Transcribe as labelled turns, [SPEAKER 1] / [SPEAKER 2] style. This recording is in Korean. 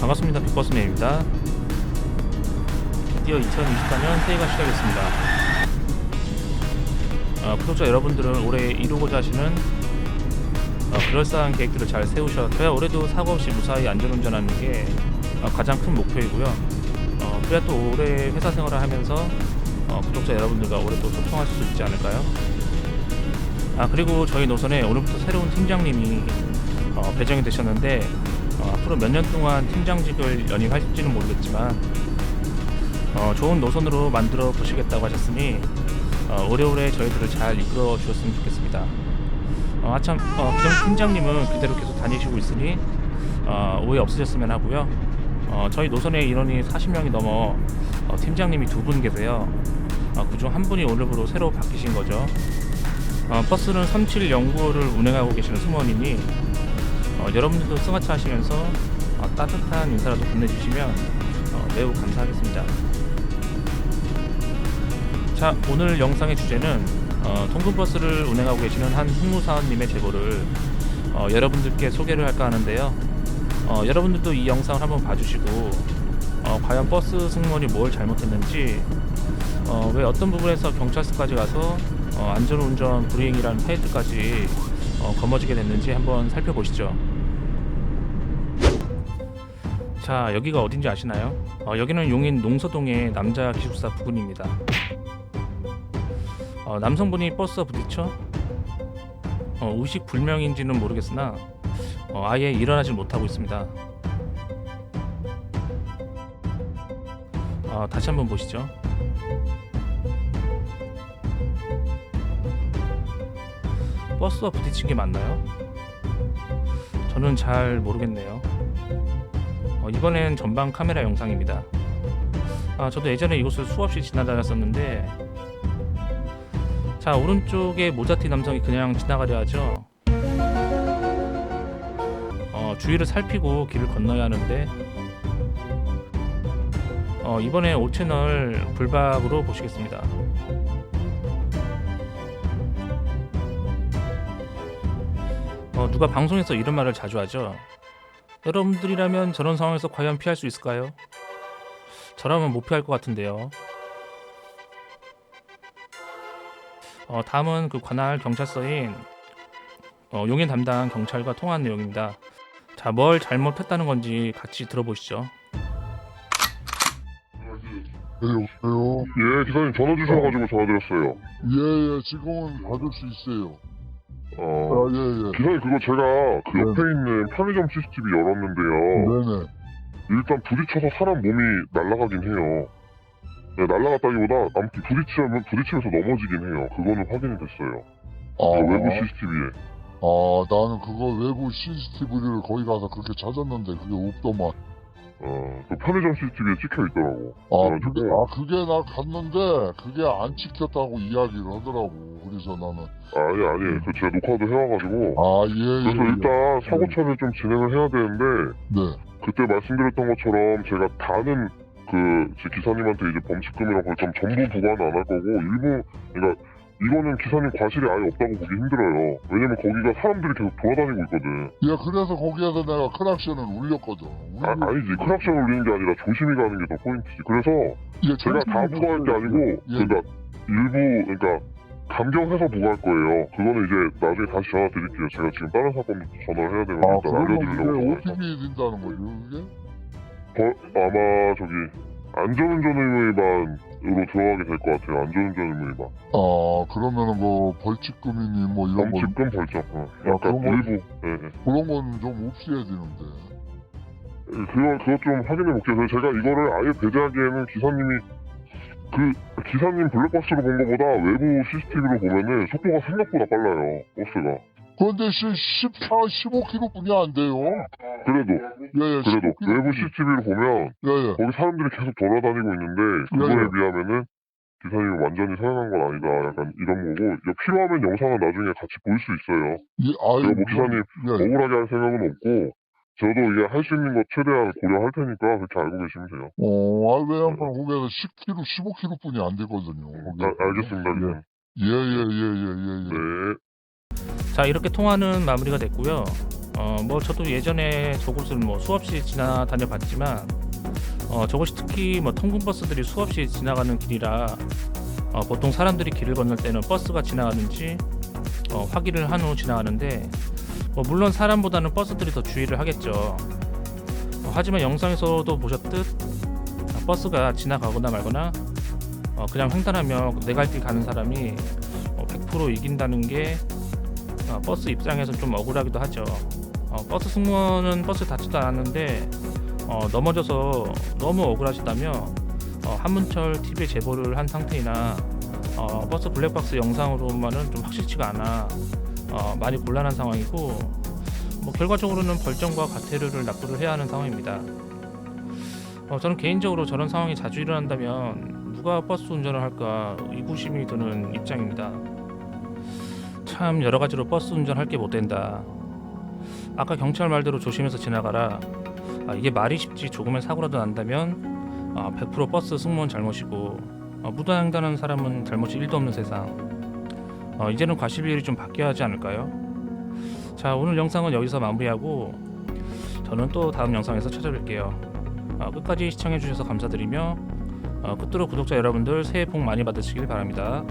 [SPEAKER 1] 반갑습니다. 빅버스맨입니다. 드디어 2024년 새해가 시작됐습니다. 어, 구독자 여러분들은 올해 이루고자 하시는 어, 그럴싸한 계획들을 잘 세우셔야 올해도 사고 없이 무사히 안전운전하는 게 어, 가장 큰 목표이고요. 어, 그래야 또 올해 회사 생활을 하면서 어, 구독자 여러분들과 올해 또 소통하실 수 있지 않을까요? 아 그리고 저희 노선에 오늘부터 새로운 팀장님이 어, 배정이 되셨는데 어, 앞으로 몇 년 동안 팀장직을 연임하실지는 모르겠지만 어, 좋은 노선으로 만들어 보시겠다고 하셨으니 어, 오래오래 저희들을 잘 이끌어 주셨으면 좋겠습니다. 어, 아참 어, 기존 팀장님은 그대로 계속 다니시고 있으니 어, 오해 없으셨으면 하고요. 어, 저희 노선의 인원이 40명이 넘어 어, 팀장님이 두 분 계세요. 어, 그중 한 분이 오늘부로 새로 바뀌신 거죠. 어, 버스는 3709호를 운행하고 계시는 승무원이니 어, 여러분들도 승하차 하시면서 어, 따뜻한 인사라도 건네주시면 어, 매우 감사하겠습니다. 자, 오늘 영상의 주제는 어, 통근버스를 운행하고 계시는 한 승무사원님의 제보를 어, 여러분들께 소개를 할까 하는데요. 어, 여러분들도 이 영상을 한번 봐주시고 어, 과연 버스 승무원이 뭘 잘못했는지 어, 왜 어떤 부분에서 경찰서까지 가서 어, 안전운전 불이행이라는 페이트까지 어, 거머쥐게 됐는지 한번 살펴보시죠. 자, 여기가 어딘지 아시나요? 어, 여기는 용인 농서동의 남자 기숙사 부근입니다. 어, 남성분이 버스와 부딪혀 어, 의식 불명인지는 모르겠으나 어, 아예 일어나질 못하고 있습니다. 어, 다시 한번 보시죠. 버스와 부딪힌 게 맞나요? 저는 잘 모르겠네요. 어, 이번엔 전방 카메라 영상입니다. 아, 저도 예전에 이곳을 수없이 지나다녔었는데, 자 오른쪽에 모자티 남성이 그냥 지나가려 하죠. 어, 주위를 살피고 길을 건너야 하는데, 어, 이번에 5채널 불박으로 보시겠습니다. 어, 누가 방송에서 이런 말을 자주 하죠. 여러분들이라면 저런 상황에서 과연 피할 수 있을까요? 저라면 못 피할 것 같은데요. 어, 다음은 그 관할 경찰서인 어, 용인 담당 경찰과 통화한 내용입니다. 자, 뭘 잘못했다는 건지 같이 들어보시죠.
[SPEAKER 2] 네, 여보세요?
[SPEAKER 3] 예, 기사님 전화 주셔가지고 전화드렸어요.
[SPEAKER 2] 예, 예, 지금은 받을 수 있어요. 아,
[SPEAKER 3] 어,
[SPEAKER 2] 예, 예.
[SPEAKER 3] 기사님 그거 제가 그
[SPEAKER 2] 네.
[SPEAKER 3] 옆에 있는 편의점 CCTV 열었는데요.
[SPEAKER 2] 네네.
[SPEAKER 3] 일단 부딪혀서 사람 몸이 날아가긴 해요. 네, 날아갔다기보다 아무튼 부딪히면 부딪히면서 넘어지긴 해요. 그거는 확인이 됐어요.
[SPEAKER 2] 아,
[SPEAKER 3] 그 외부 CCTV에.
[SPEAKER 2] 아, 나는 그거 외부 CCTV를 거기 가서 그렇게 찾았는데 그게 없더만.
[SPEAKER 3] 어, 그 편의점 CCTV에 찍혀 있더라고.
[SPEAKER 2] 아, 그게, 아, 그게 나 갔는데 그게 안 찍혔다고 이야기를 하더라고. 그래서 나는.
[SPEAKER 3] 아니 아니, 그 제가 녹화도 해와가지고.
[SPEAKER 2] 아, 예, 예.
[SPEAKER 3] 그래서
[SPEAKER 2] 예.
[SPEAKER 3] 일단 사고 처리를 좀 진행을 해야 되는데
[SPEAKER 2] 네.
[SPEAKER 3] 그때 말씀드렸던 것처럼 제가 다는 그 제 기사님한테 이제 범칙금이랑 벌점 전부 부과는 안 할 거고 일부 그러니까 이거는 기사님 과실이 아예 없다고 보기 힘들어요. 왜냐면 거기가 사람들이 계속 돌아다니고 있거든.
[SPEAKER 2] 예, 그래서 거기에서 내가 크락션을 울렸거든.
[SPEAKER 3] 아, 아니지 크락션 올리는 게 아니라 조심히 가는 게 더 포인트지. 그래서
[SPEAKER 2] 예,
[SPEAKER 3] 제가 다 부과할 게 아니고
[SPEAKER 2] 예.
[SPEAKER 3] 그러니까 일부 그러니까 감경해서 부과할 거예요. 그거는 이제 나중에 다시 전화 드릴게요. 제가 지금 다른 사건도 전화를 해야 되면
[SPEAKER 2] 아,
[SPEAKER 3] 일단 알려드리려고 전화했어.
[SPEAKER 2] 어떻게 된다는 거예요, 그게?
[SPEAKER 3] 거- 아마 저기 안전운전 의무 위반으로 들어가게 될 것 같아요. 안전운전 의무 위반.
[SPEAKER 2] 아, 그러면은 뭐 벌칙금이니 뭐 이런 거
[SPEAKER 3] 범칙금 벌점. 어.
[SPEAKER 2] 아,
[SPEAKER 3] 약간
[SPEAKER 2] 그런 거-
[SPEAKER 3] 일부. 예, 예.
[SPEAKER 2] 그런 건 좀 없애야 되는데.
[SPEAKER 3] 그거 그것 좀 확인해 볼게요. 제가 이거를 아예 배제하기에는 기사님이 그 기사님 블랙박스로 본 것보다 외부 CCTV로 보면은 속도가 생각보다 빨라요. 버스가.
[SPEAKER 2] 그런데 시, 14, 15km 뿐이 안 돼요.
[SPEAKER 3] 그래도
[SPEAKER 2] 예, 예,
[SPEAKER 3] 그래도
[SPEAKER 2] 15km
[SPEAKER 3] 외부
[SPEAKER 2] 뿐이.
[SPEAKER 3] CCTV를 보면
[SPEAKER 2] 예, 예.
[SPEAKER 3] 거기 사람들이 계속 돌아다니고 있는데 그거에
[SPEAKER 2] 네, 네.
[SPEAKER 3] 비하면은 기사님이 완전히 서행한 건 아니다. 약간 이런 거고 이거 필요하면 영상은 나중에 같이 보일 수 있어요.
[SPEAKER 2] 예, 아유,
[SPEAKER 3] 제가 뭐 기사님
[SPEAKER 2] 예,
[SPEAKER 3] 억울하게 할 생각은 없고 저도 이게 할수 있는 것 최대한 고려할 테니까 그렇게 알고 계시면 돼요.
[SPEAKER 2] 어, 아, 왜냐면 거기에서 10km, 15km 뿐이 안 되거든요. 거기.
[SPEAKER 3] 아, 알겠습니다. 기사님.
[SPEAKER 2] 예, 예, 예, 예, 예, 예.
[SPEAKER 3] 네.
[SPEAKER 1] 자 이렇게 통화는 마무리가 됐고요. 어, 어, 뭐 저도 예전에 저곳을 뭐 수없이 지나다녀 봤지만 어, 저곳이 특히 뭐 통근 버스들이 수없이 지나가는 길이라 어, 보통 사람들이 길을 건널 때는 버스가 지나가는지 어, 확인을 한 후 지나가는데 뭐 물론 사람보다는 버스들이 더 주의를 하겠죠. 어, 하지만 영상에서도 보셨듯 아, 버스가 지나가거나 말거나 어, 그냥 횡단하며 내갈길 가는 사람이 어, 100% 이긴다는 게 어, 버스 입장에서 좀 억울하기도 하죠. 어, 버스 승무원은 버스 닿지도 않았는데 어, 넘어져서 너무 억울하시다며 어, 한문철 TV에 제보를 한 상태이나 어, 버스 블랙박스 영상으로만은 좀 확실치가 않아 어, 많이 곤란한 상황이고 뭐 결과적으로는 벌점과 과태료를 납부를 해야 하는 상황입니다. 어, 저는 개인적으로 저런 상황이 자주 일어난다면 누가 버스 운전을 할까 의구심이 드는 입장입니다. 참 여러 가지로 버스 운전할 게 못 된다. 아까 경찰 말대로 조심해서 지나가라. 아, 이게 말이 쉽지 조금의 사고라도 난다면 아, 100% 버스 승무원 잘못이고 어, 무단횡단하는 사람은 잘못이 1도 없는 세상. 어, 이제는 과실 비율이 좀 바뀌어야 하지 않을까요? 자 오늘 영상은 여기서 마무리하고 저는 또 다음 영상에서 찾아뵐게요. 어, 끝까지 시청해주셔서 감사드리며 어, 끝으로 구독자 여러분들 새해 복 많이 받으시길 바랍니다.